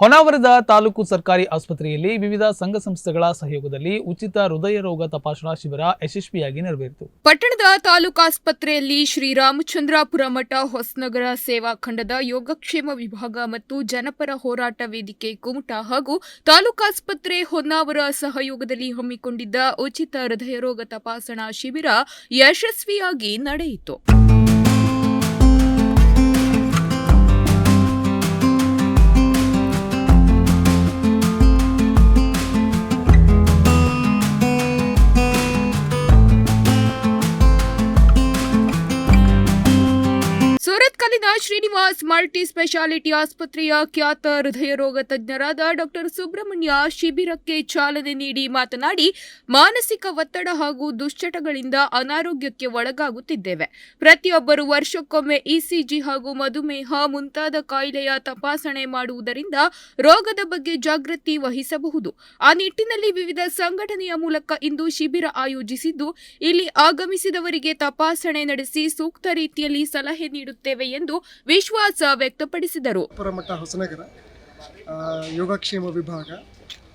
ಹೊನ್ನಾವರದ ತಾಲೂಕು ಸರ್ಕಾರಿ ಆಸ್ಪತ್ರೆಯಲ್ಲಿ ವಿವಿಧ ಸಂಘ ಸಂಸ್ಥೆಗಳ ಸಹಯೋಗದಲ್ಲಿ ಉಚಿತ ಹೃದಯ ರೋಗ ತಪಾಸಣಾ ಶಿಬಿರ ಯಶಸ್ವಿಯಾಗಿ ನೆರವೇರಿತು. ಪಟ್ಟಣದ ತಾಲೂಕು ಆಸ್ಪತ್ರೆಯಲ್ಲಿ ಶ್ರೀರಾಮಚಂದ್ರಾಪುರ ಮಠ ಹೊಸನಗರ ಸೇವಾ ಖಂಡದ ಯೋಗಕ್ಷೇಮ ವಿಭಾಗ ಮತ್ತು ಜನಪರ ಹೋರಾಟ ವೇದಿಕೆ ಕುಮಟ ಹಾಗೂ ತಾಲೂಕಾಸ್ಪತ್ರೆ ಹೊನ್ನಾವರ ಸಹಯೋಗದಲ್ಲಿ ಹಮ್ಮಿಕೊಂಡಿದ್ದ ಉಚಿತ ಹೃದಯ ರೋಗ ತಪಾಸಣಾ ಶಿಬಿರ ಯಶಸ್ವಿಯಾಗಿ ನಡೆಯಿತು. ಶ್ರೀನಿವಾಸ್ ಮಲ್ಟಿ ಸ್ಪೆಷಾಲಿಟಿ ಆಸ್ಪತ್ರೆಯ ಖ್ಯಾತ ಹೃದಯ ರೋಗ ತಜ್ಞರಾದ ಡಾಕ್ಟರ್ ಸುಬ್ರಹ್ಮಣ್ಯ ಶಿಬಿರಕ್ಕೆ ಚಾಲನೆ ನೀಡಿ ಮಾತನಾಡಿ, ಮಾನಸಿಕ ಒತ್ತಡ ಹಾಗೂ ದುಶ್ಚಟಗಳಿಂದ ಅನಾರೋಗ್ಯಕ್ಕೆ ಒಳಗಾಗುತ್ತಿದ್ದೇವೆ. ಪ್ರತಿಯೊಬ್ಬರು ವರ್ಷಕ್ಕೊಮ್ಮೆ ಇಸಿಜಿ ಹಾಗೂ ಮಧುಮೇಹ ಮುಂತಾದ ಕಾಯಿಲೆಯ ತಪಾಸಣೆ ಮಾಡುವುದರಿಂದ ರೋಗದ ಬಗ್ಗೆ ಜಾಗೃತಿ ವಹಿಸಬಹುದು. ಆ ನಿಟ್ಟಿನಲ್ಲಿ ವಿವಿಧ ಸಂಘಟನೆಯ ಮೂಲಕ ಇಂದು ಶಿಬಿರ ಆಯೋಜಿಸಿದ್ದು, ಇಲ್ಲಿ ಆಗಮಿಸಿದವರಿಗೆ ತಪಾಸಣೆ ನಡೆಸಿ ಸೂಕ್ತ ರೀತಿಯಲ್ಲಿ ಸಲಹೆ ನೀಡುತ್ತೇವೆ ಎಂದು ವಿಶ್ವಾಸ ವ್ಯಕ್ತಪಡಿಸಿದರು. ಪುರಮಠ ಹೊಸನಗರ ಯೋಗಕ್ಷೇಮ ವಿಭಾಗ,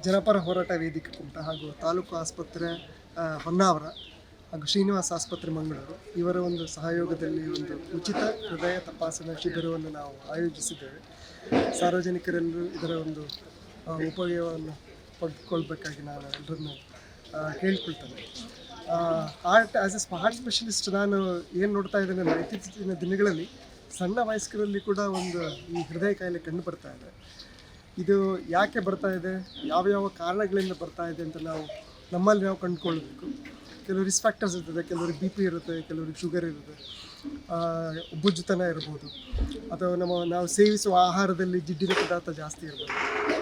ಜನಪರ ಹೋರಾಟ ವೇದಿಕೆ ಅಂತ ಹಾಗೂ ತಾಲೂಕು ಆಸ್ಪತ್ರೆ ಹೊನ್ನಾವರ ಹಾಗೂ ಶ್ರೀನಿವಾಸ ಆಸ್ಪತ್ರೆ ಮಂಗಳೂರು ಇವರ ಒಂದು ಸಹಯೋಗದಲ್ಲಿ ಒಂದು ಉಚಿತ ಹೃದಯ ತಪಾಸಣಾ ಶಿಬಿರವನ್ನು ನಾವು ಆಯೋಜಿಸಿದ್ದೇವೆ. ಸಾರ್ವಜನಿಕರೆಲ್ಲರೂ ಇದರ ಒಂದು ಉಪಯೋಗವನ್ನು ಪಡೆದುಕೊಳ್ಬೇಕಾಗಿ ನಾನು ಎಲ್ಲರನ್ನು ಕೇಳ್ಕೊಳ್ತೇನೆ. Heart as a heart specialist ನಾನು ಏನು ನೋಡ್ತಾ ಇದ್ದೇನೆ ಇತ್ತೀಚಿನ ದಿನಗಳಲ್ಲಿ ಸಣ್ಣ ವಯಸ್ಕರಲ್ಲಿ ಕೂಡ ಒಂದು ಈ ಹೃದಯ ಕಾಯಿಲೆ ಕಂಡು ಬರ್ತಾ ಇದೆ. ಇದು ಯಾಕೆ ಬರ್ತಾ ಇದೆ? ಯಾವ ಯಾವ ಕಾರಣಗಳಿಂದ ಬರ್ತಾ ಇದೆ ಅಂತ ನಾವು ನಮ್ಮಲ್ಲಿ ನಾವು ಕಂಡುಕೊಳ್ಬೇಕು ಕೆಲವು ರಿಸ್ಕ್ ಫ್ಯಾಕ್ಟರ್ಸ್ ಇರ್ತದೆ ಕೆಲವರಿಗೆ ಬಿ ಪಿ ಇರುತ್ತೆ ಕೆಲವರಿಗೆ ಶುಗರ್ ಇರುತ್ತೆ ಆ, ಉಬ್ಬುಜ್ಜುತನ ಇರ್ಬೋದು ಅಥವಾ ನಮ್ಮ ನಾವು ಸೇವಿಸುವ ಆಹಾರದಲ್ಲಿ ಜಿಡ್ಡಿನ ಪದಾರ್ಥ ಜಾಸ್ತಿ ಇರ್ಬೋದು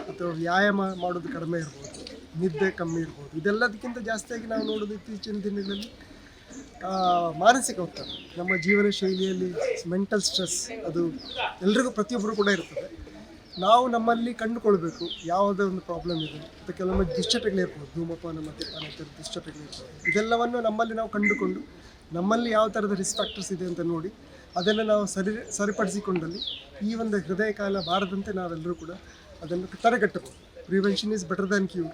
ಅಥವಾ ವ್ಯಾಯಾಮ ಮಾಡೋದು ಕಡಿಮೆ ಇರ್ಬೋದು ನಿದ್ದೆ ಕಮ್ಮಿ ಇರ್ಬೋದು ಇದೆಲ್ಲದಕ್ಕಿಂತ ಜಾಸ್ತಿಯಾಗಿ ನಾವು ನೋಡೋದು ಇತ್ತೀಚಿನ ದಿನಗಳಲ್ಲಿ ಮಾನಸಿಕ ಒತ್ತಡ. ನಮ್ಮ ಜೀವನ ಶೈಲಿಯಲ್ಲಿ ಮೆಂಟಲ್ ಸ್ಟ್ರೆಸ್ ಅದು ಎಲ್ರಿಗೂ ಪ್ರತಿಯೊಬ್ಬರು ಕೂಡ ಇರ್ತದೆ. ನಾವು ನಮ್ಮಲ್ಲಿ ಕಂಡುಕೊಳ್ಬೇಕು ಯಾವುದೇ ಒಂದು ಪ್ರಾಬ್ಲಮ್ ಇದೆ. ಮತ್ತು ಕೆಲವೊಮ್ಮೆ ದುಶ್ಚಟಗಳಿರ್ಬೋದು ಧೂಮಪಾನ, ಮದ್ಯಪಾನ, ಇತರ ದುಶ್ಚಟಗಳಿರ್ಬೋದು ಇದೆಲ್ಲವನ್ನು ನಮ್ಮಲ್ಲಿ ನಾವು ಕಂಡುಕೊಂಡು, ನಮ್ಮಲ್ಲಿ ಯಾವ ಥರದ ರಿಸ್ಕ್ ಇದೆ ಅಂತ ನೋಡಿ, ಅದನ್ನು ನಾವು ಸರಿ, ಸರಿಪಡಿಸಿಕೊಂಡಲ್ಲಿ ಈ ಒಂದು ಹೃದಯ ಕಾಲ ಬಾರದಂತೆ ನಾವೆಲ್ಲರೂ ಕೂಡ ಅದನ್ನು ತಡೆಗಟ್ಟಬಹುದು. Prevention is better than cure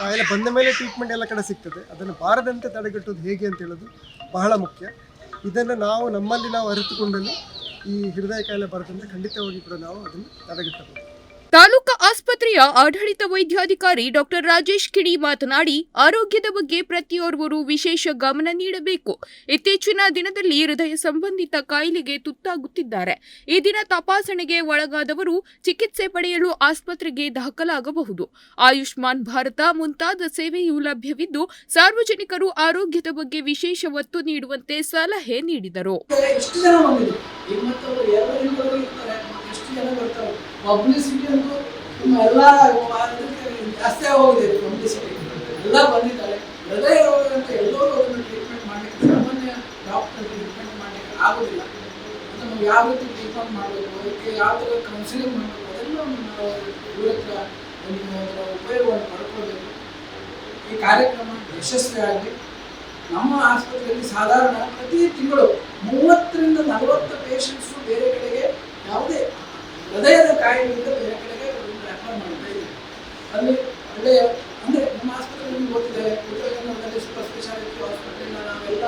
ಕಾಯಿಲೆ ಬಂದ ಮೇಲೆ ಟ್ರೀಟ್ಮೆಂಟ್ ಎಲ್ಲ ಕಡೆ ಸಿಗ್ತದೆ. ಅದನ್ನು ಬಾರದಂತೆ ತಡೆಗಟ್ಟೋದು ಹೇಗೆ ಅಂತ ಹೇಳೋದು ಬಹಳ ಮುಖ್ಯ. ಇದನ್ನು ನಾವು ನಮ್ಮಲ್ಲಿ ನಾವು ಅರಿತುಕೊಂಡಲ್ಲಿ ಈ ಹೃದಯ ಕಾಯಿಲೆ ಬರದಂತೆ ಖಂಡಿತವಾಗಿ ಕೂಡ ನಾವು ಅದನ್ನು ತಡೆಗಟ್ಟಬಹುದು. ತಾಲೂಕಾ ಆಸ್ಪತ್ರೆಯ ಆಡಳಿತ ವೈದ್ಯಾಧಿಕಾರಿ ಡಾಕ್ಟರ್ ರಾಜೇಶ್ ಕಿಡಿ ಮಾತನಾಡಿ, ಆರೋಗ್ಯದ ಬಗ್ಗೆ ಪ್ರತಿಯೋರ್ವರು ವಿಶೇಷ ಗಮನ ನೀಡಬೇಕು. ಇತ್ತೀಚಿನ ದಿನದಲ್ಲಿ ಹೃದಯ ಸಂಬಂಧಿತ ಕಾಯಿಲೆಗೆ ತುತ್ತಾಗುತ್ತಿದ್ದಾರೆ. ಈ ದಿನ ತಪಾಸಣೆಗೆ ಒಳಗಾದವರು ಚಿಕಿತ್ಸೆ ಪಡೆಯಲು ಆಸ್ಪತ್ರೆಗೆ ದಾಖಲಾಗಬಹುದು. ಆಯುಷ್ಮಾನ್ ಭಾರತ ಮುಂತಾದ ಸೇವೆಯೂ ಲಭ್ಯವಿದ್ದು, ಸಾರ್ವಜನಿಕರು ಆರೋಗ್ಯದ ಬಗ್ಗೆ ವಿಶೇಷ ಒತ್ತು ನೀಡುವಂತೆ ಸಲಹೆ ನೀಡಿದರು. ಪಬ್ಲಿಸಿಟಿ ಅಂತೂ ಎಲ್ಲ ಜಾಸ್ತಿ ಆಗೋಗಿದೆ ಪಬ್ಲಿಸಿಟಿ ಎಲ್ಲ ಬಂದಿದ್ದಾರೆ. ಹೃದಯ ರೋಗ ಅಂತ ಎಲ್ಲರೂ ಅದನ್ನು ಟ್ರೀಟ್ಮೆಂಟ್ ಮಾಡಲಿಕ್ಕೆ, ಸಾಮಾನ್ಯ ಡಾಕ್ಟರ್ ಟ್ರೀಟ್ಮೆಂಟ್ ಮಾಡಲಿಕ್ಕೆ ಆಗೋದಿಲ್ಲ. ಅದನ್ನು ಯಾವ ರೀತಿ ಟ್ರೀಟ್ಮೆಂಟ್ ಮಾಡಬೇಕು, ಅದಕ್ಕೆ ಯಾವ ಥರ ಕೌನ್ಸಿಲಿಂಗ್ ಮಾಡಬೇಕು ಅದೆಲ್ಲ ನಾವು ಇವರತ್ರ ಒಂದು ಉಪಯೋಗವನ್ನು ಪಡ್ಕೊಳ್ಬೇಕು. ಈ ಕಾರ್ಯಕ್ರಮ ಯಶಸ್ವಿಯಾಗಿ ನಮ್ಮ ಆಸ್ಪತ್ರೆಯಲ್ಲಿ ಸಾಧಾರಣ ಪ್ರತಿ ತಿಂಗಳು ಮೂವತ್ತರಿಂದ ನಲವತ್ತು ಪೇಷಂಟ್ಸು ಬೇರೆ ಕಡೆಗೆ ಯಾವುದೇ ಹೃದಯದ ಕಾಯಿಲೆಯಿಂದ ಬೇರೆ ಕಡೆಗೆ ರೆಫರ್ ಮಾಡ್ತಾ ಇದ್ದೀವಿ ಅಲ್ಲಿ ಒಳ್ಳೆಯ ಅಂದರೆ ನಮ್ಮ ಆಸ್ಪತ್ರೆಯಲ್ಲಿ ಗೊತ್ತಿದೆ ಉತ್ತರಕನ್ನಡದಲ್ಲಿ ಸೂಪರ್ ಸ್ಪೆಷಾಲಿಟಿ ಹಾಸ್ಪಿಟಲ್ನ ನಾವೆಲ್ಲ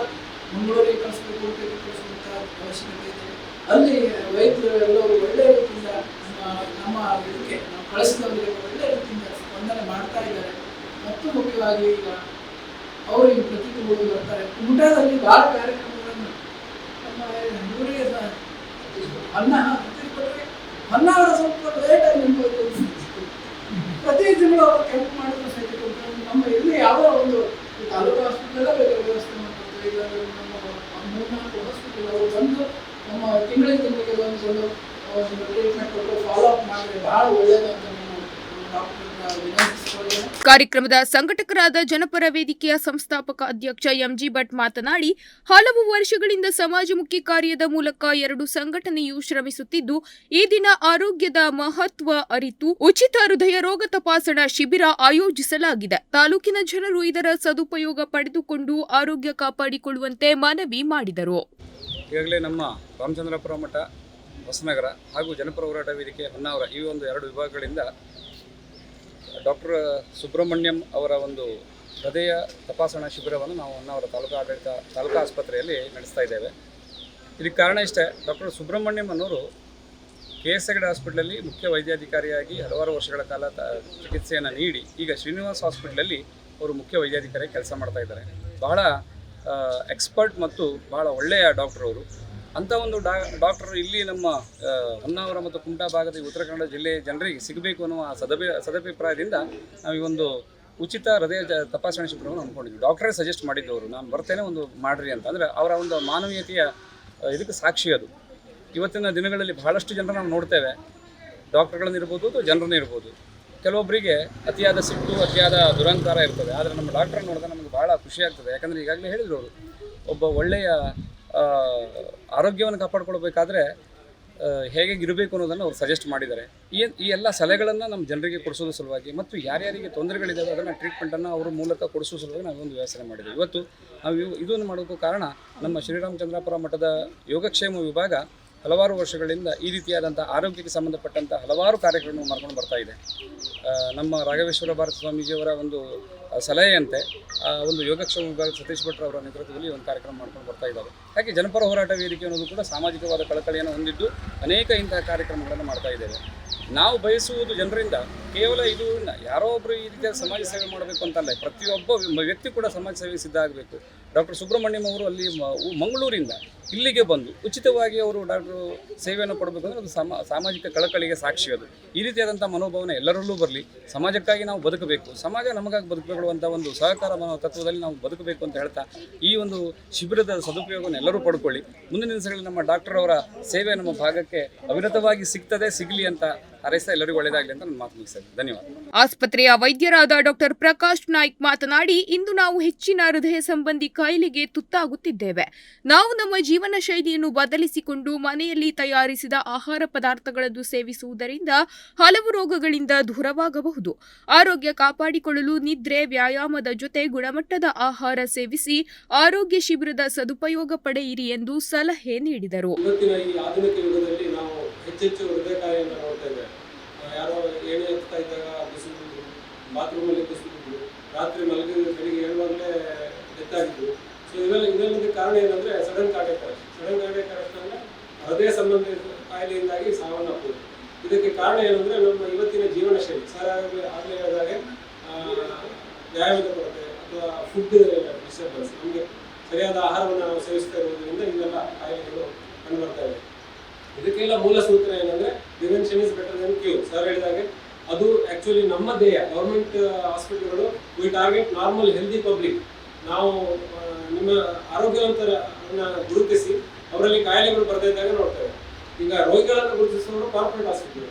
ಮಂಗಳೂರಿಗೆ ಕಳಿಸ್ಬೇಕು ಊಟಕ್ಕೆ ಕಳಿಸುವಂಥ ಅವಶ್ಯಕತೆ ಇದೆ. ಅಲ್ಲಿ ವೈದ್ಯರು ಎಲ್ಲರೂ ಒಳ್ಳೆಯ ರೀತಿಯಿಂದ ನಮ್ಮ ನಮ್ಮ ಇದಕ್ಕೆ ನಾವು ಕಳಿಸಿದವರಿಗೆ ಒಳ್ಳೆಯ ರೀತಿಯಿಂದ ಸ್ಪಂದನೆ ಮಾಡ್ತಾ ಇದ್ದಾರೆ. ಮತ್ತು ಮುಖ್ಯವಾಗಿ ಈಗ ಅವರು ಈಗ ಪ್ರತಿ ತಿಂಗಳು ಬರ್ತಾರೆ. ಊಟದಲ್ಲಿ ಭಾಳ ಕಾರ್ಯಕ್ರಮಗಳನ್ನು ನಮ್ಮ ಇವರಿಗೆ ಅನ್ನ ಅವರ ಸ್ವಲ್ಪ ಲೇಟಾಗಿ ನಿಂತು ಪ್ರತಿ ತಿಂಗಳು ಅವರು ಕೆಂಪು ಮಾಡಿದ್ರು ಸಹಿತ ಕೊಡ್ತಾರೆ. ನಮ್ಮ ಇಲ್ಲಿ ಯಾವುದೋ ಒಂದು ಈ ತಾಲೂಕು ಹಾಸ್ಪಿಟಲ್ ಬೇಕಾದ್ರೆ ವ್ಯವಸ್ಥೆ ಮಾಡ್ಕೊಡ್ತಾರೆ ಇಲ್ಲ ನಮ್ಮ ಮೂರ್ನಾಲ್ಕು ಹಾಸ್ಪಿಟಲ್ ಅವರು ಬಂದು ನಮ್ಮ ತಿಂಗಳಿಗೆ ತಿಂಗಳಿಗೆ ಬಂದುಕೊಂಡು ಒಂದು ಟ್ರೀಟ್ಮೆಂಟ್ ಕೊಟ್ಟು ಫಾಲೋ ಅಪ್ ಮಾಡಿದ್ರೆ ಭಾಳ ಒಳ್ಳೆಯದು ಅಂತ ನಾನು ಡಾಕ್ಟರ್ ವಿನಂತಿಸ್ಕೊಳ್ಳೇನೆ ಕಾರ್ಯಕ್ರಮದ ಸಂಘಟಕರಾದ ಜನಪರ ವೇದಿಕೆಯ ಸಂಸ್ಥಾಪಕ ಅಧ್ಯಕ್ಷ ಎಂಜಿ ಭಟ್ ಮಾತನಾಡಿ, ಹಲವು ವರ್ಷಗಳಿಂದ ಸಮಾಜಮುಖಿ ಕಾರ್ಯದ ಮೂಲಕ ಎರಡು ಸಂಘಟನೆಯು ಶ್ರಮಿಸುತ್ತಿದ್ದು, ಈ ದಿನ ಆರೋಗ್ಯದ ಮಹತ್ವ ಅರಿತು ಉಚಿತ ಹೃದಯ ರೋಗ ತಪಾಸಣಾ ಶಿಬಿರ ಆಯೋಜಿಸಲಾಗಿದೆ. ತಾಲೂಕಿನ ಜನರು ಇದರ ಸದುಪಯೋಗ ಪಡೆದುಕೊಂಡು ಆರೋಗ್ಯ ಕಾಪಾಡಿಕೊಳ್ಳುವಂತೆ ಮನವಿ ಮಾಡಿದರು. ಈಗಾಗಲೇ ನಮ್ಮ ರಾಮಚಂದ್ರಪುರ ಮಠ ಹೊಸನಗರ ಹಾಗೂ ಜನಪರ ಹೋರಾಟ ವೇದಿಕೆ, ಹೊನ್ನಾವರ ಈ ಒಂದು ಎರಡು ವಿಭಾಗಗಳಿಂದ ಡಾಕ್ಟರ್ ಸುಬ್ರಹ್ಮಣ್ಯಂ ಅವರ ಒಂದು ಹೃದಯ ತಪಾಸಣಾ ಶಿಬಿರವನ್ನು ನಾವು ಹೊನ್ನಾವರ ತಾಲೂಕು ಆಡಳಿತ, ತಾಲೂಕು ಆಸ್ಪತ್ರೆಯಲ್ಲಿ ನಡೆಸ್ತಾ ಇದ್ದೇವೆ. ಇದಕ್ಕೆ ಕಾರಣ ಇಷ್ಟೇ, ಡಾಕ್ಟರ್ ಸುಬ್ರಹ್ಮಣ್ಯಂ ಅನ್ನೋರು ಕೆ ಎಸ್ ಹೆಗಡೆ ಹಾಸ್ಪಿಟ್ಲಲ್ಲಿ ಮುಖ್ಯ ವೈದ್ಯಾಧಿಕಾರಿಯಾಗಿ ಹಲವಾರು ವರ್ಷಗಳ ಕಾಲ ಚಿಕಿತ್ಸೆಯನ್ನು ನೀಡಿ, ಈಗ ಶ್ರೀನಿವಾಸ್ ಹಾಸ್ಪಿಟ್ಲಲ್ಲಿ ಅವರು ಮುಖ್ಯ ವೈದ್ಯಾಧಿಕಾರಿಯಾಗಿ ಕೆಲಸ ಮಾಡ್ತಾ ಇದ್ದಾರೆ. ಬಹಳ ಎಕ್ಸ್ಪರ್ಟ್ ಮತ್ತು ಬಹಳ ಒಳ್ಳೆಯ ಡಾಕ್ಟರ್ ಅವರು ಅಂಥ ಒಂದು ಡಾಕ್ಟರ್ ಇಲ್ಲಿ ನಮ್ಮ ಹೊನ್ನಾವರ ಮತ್ತು ಕುಮಟಾ ಭಾಗದ ಉತ್ತರ ಕನ್ನಡ ಜಿಲ್ಲೆಯ ಜನರಿಗೆ ಸಿಗಬೇಕು ಅನ್ನುವ ಸದಭಿ, ಸದಭಿಪ್ರಾಯದಿಂದ ನಾವು ಈ ಒಂದು ಉಚಿತ ಹೃದಯ ತಪಾಸಣೆ ಶಿಬಿರವನ್ನು ಅಂದ್ಕೊಂಡಿದ್ವಿ ಡಾಕ್ಟರೇ ಸಜೆಸ್ಟ್ ಮಾಡಿದ್ದವರು, ನಾನು ಬರ್ತೇನೆ ಒಂದು ಮಾಡ್ರಿ ಅಂತ. ಅಂದರೆ ಅವರ ಒಂದು ಮಾನವೀಯತೆಯ ಇದಕ್ಕೆ ಸಾಕ್ಷಿ ಅದು. ಇವತ್ತಿನ ದಿನಗಳಲ್ಲಿ ಬಹಳಷ್ಟು ಜನರು ನಾವು ನೋಡ್ತೇವೆ. ಡಾಕ್ಟರ್ಗಳನ್ನಿರ್ಬೋದು ಅಥವಾ ಜನರನ್ನು ಇರ್ಬೋದು ಕೆಲವೊಬ್ಬರಿಗೆ ಅತಿಯಾದ ಸಿಟ್ಟು, ಅತಿಯಾದ ದುರಂಕಾರ ಇರ್ತದೆ. ಆದರೆ ನಮ್ಮ ಡಾಕ್ಟರ್ ನೋಡಿದ್ರೆ ನಮಗೆ ಭಾಳ ಖುಷಿ ಆಗ್ತದೆ. ಯಾಕಂದರೆ ಈಗಾಗಲೇ ಹೇಳಿದ್ರು ಅವರು, ಒಬ್ಬ ಒಳ್ಳೆಯ ಆರೋಗ್ಯವನ್ನು ಕಾಪಾಡ್ಕೊಳ್ಬೇಕಾದ್ರೆ ಹೇಗೆ ಇರಬೇಕು ಅನ್ನೋದನ್ನು ಅವ್ರು ಸಜೆಸ್ಟ್ ಮಾಡಿದ್ದಾರೆ. ಈ ಈ ಎಲ್ಲ ಸಲಹೆಗಳನ್ನು ನಮ್ಮ ಜನರಿಗೆ ಕೊಡಿಸೋದ್ರ ಸಲುವಾಗಿ ಮತ್ತು ಯಾರ್ಯಾರಿಗೆ ತೊಂದರೆಗಳಿದ್ದಾವೆ ಅದನ್ನು ಟ್ರೀಟ್ಮೆಂಟನ್ನು ಅವ್ರ ಮೂಲಕ ಕೊಡಿಸೋ ಸಲುವಾಗಿ ನಾವು ಒಂದು ವ್ಯವಸ್ಥೆ ಮಾಡಿದ್ದೀವಿ. ಇವತ್ತು ನಾವು ಇವು, ಇದನ್ನು ಮಾಡೋಕ್ಕೂ ಕಾರಣ ನಮ್ಮ ಶ್ರೀರಾಮಚಂದ್ರಾಪುರ ಮಠದ ಯೋಗಕ್ಷೇಮ ವಿಭಾಗ ಹಲವಾರು ವರ್ಷಗಳಿಂದ ಈ ರೀತಿಯಾದಂಥ ಆರೋಗ್ಯಕ್ಕೆ ಸಂಬಂಧಪಟ್ಟಂಥ ಹಲವಾರು ಕಾರ್ಯಕ್ರಮವನ್ನು ಮಾಡ್ಕೊಂಡು ಬರ್ತಾ ಇದೆ. ನಮ್ಮ ರಾಘವೇಶ್ವರ ಭಾರತ ಸ್ವಾಮೀಜಿಯವರ ಒಂದು ಸಲಹೆಯಂತೆ ಒಂದು ಯೋಗಕ್ಷೇಮ ವಿಭಾಗ ಸತೀಶ್ ಭಟ್ರ ಅವರ ನೇತೃತ್ವದಲ್ಲಿ ಒಂದು ಕಾರ್ಯಕ್ರಮ ಮಾಡ್ಕೊಂಡು ಬರ್ತಾ ಇದ್ದಾರೆ. ಹಾಗೆ ಜನಪರ ಹೋರಾಟ ವೇದಿಕೆ ಅನ್ನೋದು ಕೂಡ ಸಾಮಾಜಿಕವಾದ ಕಳಕಳಿಯನ್ನು ಹೊಂದಿದ್ದು ಅನೇಕ ಇಂತಹ ಕಾರ್ಯಕ್ರಮಗಳನ್ನು ಮಾಡ್ತಾ ಇದ್ದೇವೆ. ನಾವು ಬಯಸುವುದು ಜನರಿಂದ ಕೇವಲ ಇದು ಯಾರೋ ಒಬ್ಬರು ಈ ರೀತಿಯ ಸಮಾಜ ಸೇವೆ ಮಾಡಬೇಕು ಅಂತಲ್ಲ. ಪ್ರತಿಯೊಬ್ಬ ವ್ಯಕ್ತಿ ಕೂಡ ಸಮಾಜ ಸೇವೆ ಸಿದ್ಧ ಆಗಬೇಕು. ಡಾಕ್ಟರ್ ಸುಬ್ರಹ್ಮಣ್ಯಂ ಅವರು ಅಲ್ಲಿ ಮಂಗಳೂರಿಂದ ಇಲ್ಲಿಗೆ ಬಂದು ಉಚಿತವಾಗಿ ಅವರು ಡಾಕ್ಟರ್ ಸೇವೆಯನ್ನು ಕೊಡಬೇಕು ಅಂದರೆ ಅದು ಸಮ, ಸಾಮಾಜಿಕ ಕಳಕಳಿಗೆ ಸಾಕ್ಷಿ ಅದು. ಈ ರೀತಿಯಾದಂಥ ಮನೋಭಾವನೆ ಎಲ್ಲರಲ್ಲೂ ಬರಲಿ. ಸಮಾಜಕ್ಕಾಗಿ ನಾವು ಬದುಕಬೇಕು. ಸಮಾಜ ನಮಗಾಗಿ ಬದುಕಬೇಕುವಂಥ ಒಂದು ಸಹಕಾರ ಮನೋ ತತ್ವದಲ್ಲಿ ನಾವು ಬದುಕಬೇಕು ಅಂತ ಹೇಳ್ತಾ ಈ ಒಂದು ಶಿಬಿರದ ಸದುಪಯೋಗವನ್ನು ಎಲ್ಲರೂ ಪಡ್ಕೊಳ್ಳಿ. ಮುಂದಿನ ದಿನಗಳಲ್ಲಿ ನಮ್ಮ ಡಾಕ್ಟರ್ ಅವರ ಸೇವೆ ನಮ್ಮ ಭಾಗಕ್ಕೆ ಅವಿರತವಾಗಿ ಸಿಗ್ತದೆ, ಸಿಗಲಿ ಅಂತ ಹಾರೈಸ್ತಾ ಎಲ್ಲರಿಗೂ ಒಳ್ಳೆಯದಾಗಲಿ ಅಂತ ನಾನು ಮಾತು ಧನ್ಯವಾದ. ಆಸ್ಪತ್ರೆಯ ವೈದ್ಯರಾದ ಡಾಕ್ಟರ್ ಪ್ರಕಾಶ್ ನಾಯ್ಕ್ ಮಾತನಾಡಿ ಇಂದು ನಾವು ಹೆಚ್ಚಿನ ಹೃದಯ ಸಂಬಂಧಿ ಕಾಯಿಲೆಗೆ ತುತ್ತಾಗುತ್ತಿದ್ದೇವೆ. ನಾವು ನಮ್ಮ ಜೀವನ ಶೈಲಿಯನ್ನು ಬದಲಿಸಿಕೊಂಡು ಮನೆಯಲ್ಲಿ ತಯಾರಿಸಿದ ಆಹಾರ ಪದಾರ್ಥಗಳನ್ನು ಸೇವಿಸುವುದರಿಂದ ಹಲವು ರೋಗಗಳಿಂದ ದೂರವಾಗಬಹುದು. ಆರೋಗ್ಯ ಕಾಪಾಡಿಕೊಳ್ಳಲು ನಿದ್ರೆ ವ್ಯಾಯಾಮದ ಜೊತೆ ಗುಣಮಟ್ಟದ ಆಹಾರ ಸೇವಿಸಿ ಆರೋಗ್ಯ ಶಿಬಿರದ ಸದುಪಯೋಗ ಪಡೆಯಿರಿ ಎಂದು ಸಲಹೆ ನೀಡಿದರು ಇವತ್ತಿನ ಈ ಆಧುನಿಕ ಯುಗದಲ್ಲಿ ನಾವು ಹೆಚ್ಚೆಚ್ಚು ಹೃದಯ ಕಾಯಿಲೆಯನ್ನು ನೋಡ್ತಾ ಇದ್ದೇವೆ ಆ, ಯಾರೋ ಏಣಿ ಹತ್ತಾ ಇದ್ದಾಗ ಬಿಸಿಲು ಬಾತ್ರೂಮಲ್ಲಿ ಬಿಸಿಲು ರಾತ್ರಿ ಮಲಗಿದ ಬೆಳಿಗ್ಗೆ ಏಳುವಾಗಲೇ ಡೆತ್ತಾಗಿದ್ದು ಸೊ ಇವೆಲ್ಲ ಇವೆಲ್ಲದಕ್ಕೆ ಕಾರಣ ಏನಂದ್ರೆ sudden cardiac arrest sudden cardiac arrest ಅಂದ್ರೆ ಹೃದಯ ಸಂಬಂಧಿ ಕಾಯಿಲೆಯಿಂದಾಗಿ ಸಾವನ್ನಪ್ಪುವುದು ಇದಕ್ಕೆ ಕಾರಣ ಏನಂದ್ರೆ ನಮ್ಮ ಇವತ್ತಿನ ಜೀವನ ಶೈಲಿ. ಸರ್ ಆಗಲೇ ಹೇಳಿದಾಗೆ ವ್ಯಾಯಾಮದ ಕೊರತೆ ಅಥವಾ ಫುಡ್ ಡಿಸ್ಟರ್ಬೆನ್ಸ್ ನಮಗೆ ಸರಿಯಾದ ಆಹಾರವನ್ನು ನಾವು ಸೇವಿಸ್ತಾ ಇರೋದ್ರಿಂದ ಇವೆಲ್ಲ ಕಾಯಿಲೆಗಳು ಕಂಡುಬರ್ತಾ ಇದೆ ಇದಕ್ಕೆಲ್ಲ ಮೂಲ ಸೂತ್ರ ಏನಂದ್ರೆ prevention is better than cure sir ಹೇಳಿದಾಗೆ ಅದು ಆ್ಯಕ್ಚುಲಿ ನಮ್ಮ ದೇಹ government ಹಾಸ್ಪಿಟಲ್ಗಳು we target normal healthy public ನಾವು ನಿಮ್ಮ ಆರೋಗ್ಯವಂತರನ್ನ ಗುರುತಿಸಿ, ಅವರಲ್ಲಿ ಕಾಯಿಲೆಗಳು ಬರ್ತಾ ಇದ್ದಾಗ ನೋಡ್ತೇವೆ. ಈಗ ರೋಗಿಗಳನ್ನು ಗುರುತಿಸುವವರು ಕಾರ್ಪೊರೇಟ್ ಹಾಸ್ಪಿಟಲ್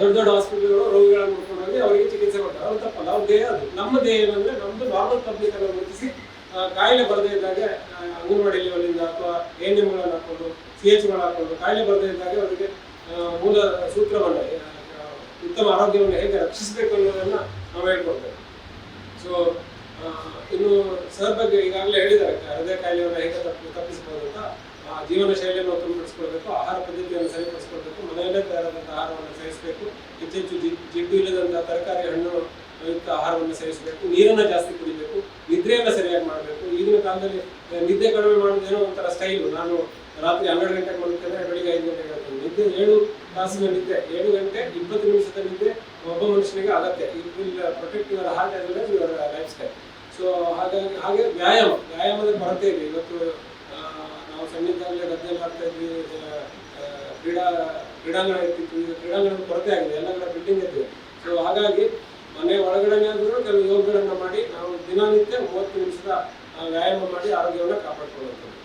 ದೊಡ್ಡ ದೊಡ್ಡ ಹಾಸ್ಪಿಟಲ್ಗಳು ರೋಗಿಗಳನ್ನು ನೋಡ್ಕೊಂಡು ಅವರಿಗೆ ಚಿಕಿತ್ಸೆ ಕೊಡ್ತಾರೆ ಅವ್ರು ತಪ್ಪಲ್ಲ. ಅವ್ರ ದೇಹ ಅದು. ನಮ್ಮ ದೇಹ ಏನಂದ್ರೆ ನಮ್ಮದು ನಾರ್ಮಲ್ ಪಬ್ಲಿಕ್ ಅನ್ನು ಗುರುತಿಸಿ ಕಾಯಿಲೆ ಬರದೇ ಇದ್ದಾಗ ಅಂಗನವಾಡಿ ಲೆವೆಲಿಂದ ಅಥವಾ ಎ ಎನ್ ಎಂಗಳನ್ನು ಹಾಕೊಂಡು ಸಿ ಎಚ್ಗಳು ಹಾಕೊಂಡು ಕಾಯಿಲೆ ಬರದೇ ಇದ್ದಾಗ ಅವರಿಗೆ ಮೂಲ ಸೂತ್ರವನ್ನು ಉತ್ತಮ ಆರೋಗ್ಯವನ್ನು ಹೇಗೆ ರಕ್ಷಿಸಬೇಕು ಅನ್ನೋದನ್ನ ನಾವು ಹೇಳ್ಕೊಡ್ಬೇಕು ಸೊ ಇನ್ನು ಸರ್ ಬಗ್ಗೆ ಈಗಾಗಲೇ ಹೇಳಿದ್ದಾರೆ ಹೃದಯ ಕಾಯಿಲೆಯನ್ನು ಹೇಗೆ ತಪ್ಪು ತಪ್ಪಿಸಬಹುದು ಅಂತ ಆ, ಜೀವನ ಶೈಲಿಯನ್ನು ಉತ್ತಮಪಡಿಸ್ಕೊಳ್ಬೇಕು ಆಹಾರ ಪದ್ಧತಿಯನ್ನು ಸರಿಪಡಿಸ್ಕೊಳ್ಬೇಕು ಮನೆಯಲ್ಲೇ ತಯಾರಾದಂಥ ಆಹಾರವನ್ನು ಸೇವಿಸಬೇಕು ಹೆಚ್ಚೆಚ್ಚು ಜಿಡ್ಡು ಇಲ್ಲದಂತಹ ತರಕಾರಿ ಹಣ್ಣು ಯುಕ್ತ ಆಹಾರವನ್ನು ಸೇವಿಸಬೇಕು ನೀರನ್ನು ಜಾಸ್ತಿ ಕುಡಿಬೇಕು ನಿದ್ರೆಯನ್ನು ಸರಿಯಾಗಿ ಮಾಡಬೇಕು. ಈಗಿನ ಕಾಲದಲ್ಲಿ ನಿದ್ದೆ ಕಡಿಮೆ ಮಾಡೋದೇನೋ ಒಂಥರ ಸ್ಟೈಲು ನಾನು ರಾತ್ರಿ ಹನ್ನೆರಡು ಗಂಟೆಗೆ ಮಲಗ್ತೇನೆ ಗಂಟೆಗೆ ಏಳು ನಿದ್ದೆ ಏಳು ಗಂಟೆ ಇಪ್ಪತ್ತು ನಿಮಿಷದ ಒಬ್ಬ ಮನುಷ್ಯನಿಗೆ ಅಗತ್ಯ it will protect your heart as your lifestyle so ಹಾಗಾಗಿ ಹಾಗೆ ವ್ಯಾಯಾಮ. ವ್ಯಾಯಾಮದ ಕೊರತೆ ಇದೆ. ಇವತ್ತು ನಾವು ಸಣ್ಣಿದ್ದಾಗಲೇ ಗದ್ದೆ ಮಾಡ್ತಾ ಇದ್ವಿ. ಕ್ರೀಡಾ, ಕ್ರೀಡಾಂಗಣ ಇರ್ತಿತ್ತು. ಈಗ ಕ್ರೀಡಾಂಗಣದ ಕೊರತೆ ಆಗಿದೆ. ಎಲ್ಲ ಕಡೆ ಬಿಲ್ಡಿಂಗ್ ಇದ್ವಿ ಸೊ ಹಾಗಾಗಿ ಮನೆ ಒಳಗಡೆ ಆದರೂ ಕೆಲವು ಯೋಗಗಳನ್ನು ಮಾಡಿ ನಾವು ದಿನನಿತ್ಯ ಮೂವತ್ತು ನಿಮಿಷದ ವ್ಯಾಯಾಮ ಮಾಡಿ ಆರೋಗ್ಯವನ್ನು ಕಾಪಾಡ್ಕೊಳ್ಳುವಂಥದ್ದು.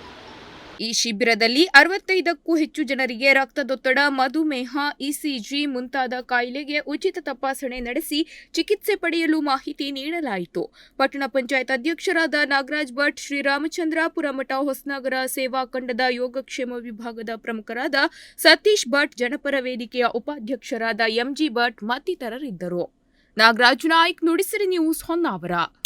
ಈ ಶಿಬಿರದಲ್ಲಿ ಅರವತ್ತೈದಕ್ಕೂ ಹೆಚ್ಚು ಜನರಿಗೆ ರಕ್ತದೊತ್ತಡ, ಮಧುಮೇಹ ಇಸಿಜಿ ಮುಂತಾದ ಕಾಯಿಲೆಗೆ ಉಚಿತ ತಪಾಸಣೆ ನಡೆಸಿ ಚಿಕಿತ್ಸೆ ಪಡೆಯಲು ಮಾಹಿತಿ ನೀಡಲಾಯಿತು. ಪಟ್ಟಣ ಪಂಚಾಯತ್ ಅಧ್ಯಕ್ಷರಾದ ನಾಗರಾಜ್ ಭಟ್, ಶ್ರೀರಾಮಚಂದ್ರಾಪುರ ಮಠ, ಹೊಸನಗರ ಸೇವಾ ಖಂಡದ ಯೋಗಕ್ಷೇಮ ವಿಭಾಗದ ಪ್ರಮುಖರಾದ ಸತೀಶ್ ಭಟ್, ಜನಪರ ವೇದಿಕೆಯ ಉಪಾಧ್ಯಕ್ಷರಾದ ಎಂಜಿ ಭಟ್ ಮತ್ತಿತರರಿದ್ದರು. ನಾಗರಾಜ್ ನಾಯ್ಕ್, ನುಡಿಸಿರಿ ನ್ಯೂಸ್ ಹೊನ್ನಾವರ.